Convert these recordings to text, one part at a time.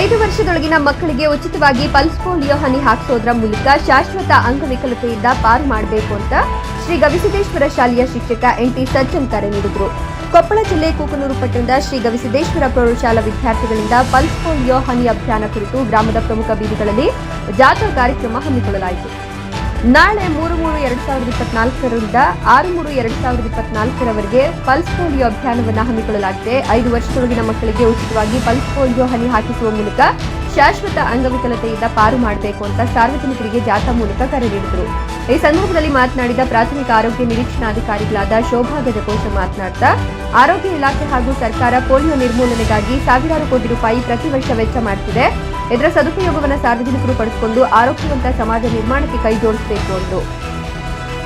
ಐದು ವರ್ಷದೊಳಗಿನ ಮಕ್ಕಳಿಗೆ ಉಚಿತವಾಗಿ ಪಲ್ಸ್ ಪೋಲಿಯೋ ಹನಿ ಹಾಕಿಸೋದ್ರ ಮೂಲಕ ಶಾಶ್ವತ ಅಂಗವಿಕಲತೆಯಿಂದ ಪಾರು ಮಾಡಬೇಕು ಅಂತ ಶ್ರೀ ಗವಿಸಿದ್ದೇಶ್ವರ ಶಾಲೆಯ ಶಿಕ್ಷಕ ಎನ್ ಟಿ ಸಜ್ಜನ್ ಕರೆ ನೀಡಿದರು. ಕೊಪ್ಪಳ ಜಿಲ್ಲೆ ಕೂಕನೂರು ಪಟ್ಟಣದ ಶ್ರೀ ಗವಿಸಿದ್ದೇಶ್ವರ ಪ್ರೌಢಶಾಲಾ ವಿದ್ಯಾರ್ಥಿಗಳಿಂದ ಪಲ್ಸ್ ಪೋಲಿಯೋ ಹನಿ ಅಭಿಯಾನ ಕುರಿತು ಗ್ರಾಮದ ಪ್ರಮುಖ ಬೀದಿಗಳಲ್ಲಿ ಜಾಥಾ ಕಾರ್ಯಕ್ರಮ ಹಮ್ಮಿಕೊಳ್ಳಲಾಯಿತು. ನಾಳೆ ಮೂರು ಮೂರು ಎರಡ್ ಸಾವಿರದ ಇಪ್ಪತ್ನಾಲ್ಕರಿಂದ ಆರು ಮೂರು ಎರಡ್ ಸಾವಿರದ ಇಪ್ಪತ್ನಾಲ್ಕರವರೆಗೆ ಪಲ್ಸ್ ಪೋಲಿಯೋ ಅಭಿಯಾನವನ್ನು ಹಮ್ಮಿಕೊಳ್ಳಲಾಗಿದೆ. ಐದು ವರ್ಷದೊಳಗಿನ ಮಕ್ಕಳಿಗೆ ಉಚಿತವಾಗಿ ಪಲ್ಸ್ ಪೋಲಿಯೋ ಹನಿ ಹಾಕಿಸುವ ಮೂಲಕ ಶಾಶ್ವತ ಅಂಗವಿಕಲತೆಯಿಂದ ಪಾರು ಮಾಡಬೇಕು ಅಂತ ಸಾರ್ವಜನಿಕರಿಗೆ ಜಾಥಾ ಮೂಲಕ ಕರೆ ನೀಡಿದರು. ಈ ಸಂದರ್ಭದಲ್ಲಿ ಮಾತನಾಡಿದ ಪ್ರಾಥಮಿಕ ಆರೋಗ್ಯ ನಿರೀಕ್ಷಣಾಧಿಕಾರಿಗಳಾದ ಶೋಭಾ ಗಜಕೋಶ ಮಾತನಾಡ್ತಾ, ಆರೋಗ್ಯ ಇಲಾಖೆ ಹಾಗೂ ಸರ್ಕಾರ ಪೋಲಿಯೋ ನಿರ್ಮೂಲನೆಗಾಗಿ ಸಾವಿರಾರು ಕೋಟಿ ರೂಪಾಯಿ ಪ್ರತಿ ವರ್ಷ ವೆಚ್ಚ ಮಾಡುತ್ತಿದೆ ಇದರ ಸದುಪಯೋಗವನ್ನು ಸಾರ್ವಜನಿಕರು ಪಡೆದುಕೊಂಡು ಆರೋಗ್ಯವಂತ ಸಮಾಜ ನಿರ್ಮಾಣಕ್ಕೆ ಕೈಜೋಡಿಸಬೇಕು ಎಂದು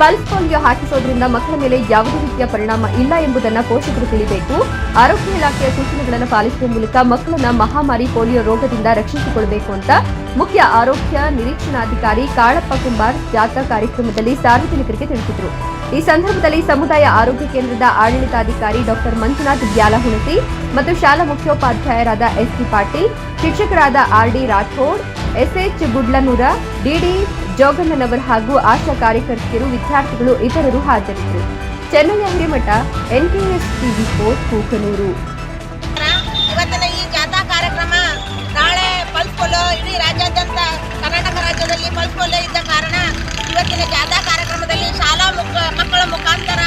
ಪಲ್ಸ್ ಪೋಲಿಯೋ ಹಾಕಿಸೋದ್ರಿಂದ ಮಕ್ಕಳ ಮೇಲೆ ಯಾವುದೇ ರೀತಿಯ ಪರಿಣಾಮ ಇಲ್ಲ ಎಂಬುದನ್ನು ಪೋಷಕರು ತಿಳಿಬೇಕು. ಆರೋಗ್ಯ ಇಲಾಖೆಯ ಸೂಚನೆಗಳನ್ನು ಪಾಲಿಸುವ ಮೂಲಕ ಮಕ್ಕಳನ್ನ ಮಹಾಮಾರಿ ಪೋಲಿಯೋ ರೋಗದಿಂದ ರಕ್ಷಿಸಿಕೊಳ್ಳಬೇಕು ಅಂತ ಮುಖ್ಯ ಆರೋಗ್ಯ ನಿರೀಕ್ಷಣಾಧಿಕಾರಿ ಕಾಳಪ್ಪ ಕುಂಬಾರ್ ಜಾಥಾ ಕಾರ್ಯಕ್ರಮದಲ್ಲಿ ಸಾರ್ವಜನಿಕರಿಗೆ ತಿಳಿಸಿದರು. ಈ ಸಂದರ್ಭದಲ್ಲಿ ಸಮುದಾಯ ಆರೋಗ್ಯ ಕೇಂದ್ರದ ಆಡಳಿತಾಧಿಕಾರಿ ಡಾಕ್ಟರ್ ಮಂಜುನಾಥ್ ಬ್ಯಾಲಹುಣಸಿ ಮತ್ತು ಶಾಲಾ ಮುಖ್ಯೋಪಾಧ್ಯಾಯರಾದ ಎಸ್ಪಿ ಪಾಟೀಲ್, ಶಿಕ್ಷಕರಾದ RD Rathod, SH Gudlanur DD Joganavar ಹಾಗೂ ಆಶಾ ಕಾರ್ಯಕರ್ತರು ವಿದ್ಯಾರ್ಥಿಗಳು ಇತರರು ಹಾಜರಿದ್ದರು. Chennai Hiremath NKS TV four Kuknur. ಇವತ್ತಿನ ಈ ಜಾಥಾ ಕಾರ್ಯಕ್ರಮ ನಾಳೆ ಪಲ್ಸ್ ಪೋಲಿಯೋ ಇಡೀ ರಾಜ್ಯಾದ್ಯಂತ ಕರ್ನಾಟಕ ರಾಜ್ಯದಲ್ಲಿ ಪಲ್ಸ್ ಪೋಲಿಯೋ ಇದ್ದ ಕಾರಣ ಇವತ್ತಿನ ಜಾಥಾ ಕಾರ್ಯಕ್ರಮದಲ್ಲಿ ಶಾಲಾ ಮಕ್ಕಳ ಮುಖಾಂತರ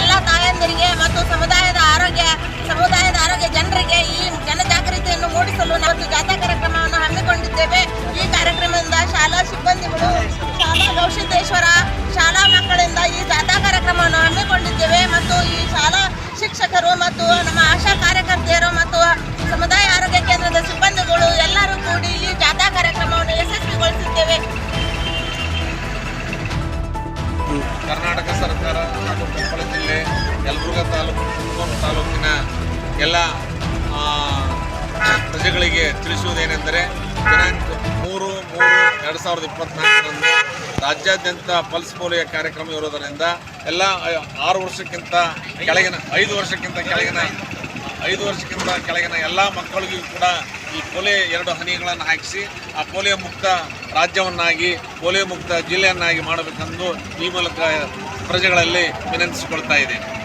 ಎಲ್ಲ ತಾಯಂದಿರಿಗೆ ಮತ್ತು ಸಮುದಾಯದ ಆರೋಗ್ಯ ಸಮುದಾಯದ ಆರೋಗ್ಯ ಜನರಿಗೆ ಈ ಜನಜಾಗೃತಿಯನ್ನು ಮೂಡಿಸಲು ಶಿಕ್ಷಕರು ಮತ್ತು ನಮ್ಮ ಆಶಾ ಕಾರ್ಯಕರ್ತೆಯರು ಮತ್ತು ಸಮುದಾಯ ಆರೋಗ್ಯ ಕೇಂದ್ರದ ಸಿಬ್ಬಂದಿಗಳು ಎಲ್ಲರೂ ಕೂಡಿ ಈ ಜಾಥಾ ಕಾರ್ಯಕ್ರಮವನ್ನು ಯಶಸ್ವಿಗೊಳಿಸುತ್ತೇವೆ. ಕರ್ನಾಟಕ ಸರ್ಕಾರ ಹಾಗೂ ಕೊಪ್ಪಳ ಜಿಲ್ಲೆ, ಯಲಬುರ್ಗ ತಾಲೂಕು ತಾಲೂಕಿನ ಎಲ್ಲ ಪ್ರಜೆಗಳಿಗೆ ತಿಳಿಸುವುದೇನೆಂದರೆ, ದಿನಾಂಕ ಮೂರು ಮೂರು ಎರಡು ಸಾವಿರದ ಇಪ್ಪತ್ತ್ನಾಲ್ಕರಂದು ರಾಜ್ಯಾದ್ಯಂತ ಪಲ್ಸ್ ಪೋಲಿಯೋ ಕಾರ್ಯಕ್ರಮ ಇರೋದರಿಂದ ಎಲ್ಲ ಆರು ವರ್ಷಕ್ಕಿಂತ ಕೆಳಗಿನ, ಐದು ವರ್ಷಕ್ಕಿಂತ ಕೆಳಗಿನ, ಐದು ವರ್ಷಕ್ಕಿಂತ ಕೆಳಗಿನ ಎಲ್ಲ ಮಕ್ಕಳಿಗೂ ಕೂಡ ಈ ಪೋಲಿಯೋ ಎರಡು ಹನಿಗಳನ್ನು ಹಾಕಿಸಿ, ಆ ಪೋಲಿಯೋ ಮುಕ್ತ ರಾಜ್ಯವನ್ನಾಗಿ, ಪೋಲಿಯೋ ಮುಕ್ತ ಜಿಲ್ಲೆಯನ್ನಾಗಿ ಮಾಡಬೇಕೆಂದು ಈ ಮೂಲಕ ಪ್ರಜೆಗಳಲ್ಲಿ ವಿನಂತಿಸಿಕೊಳ್ತಾ ಇದ್ದೇನೆ.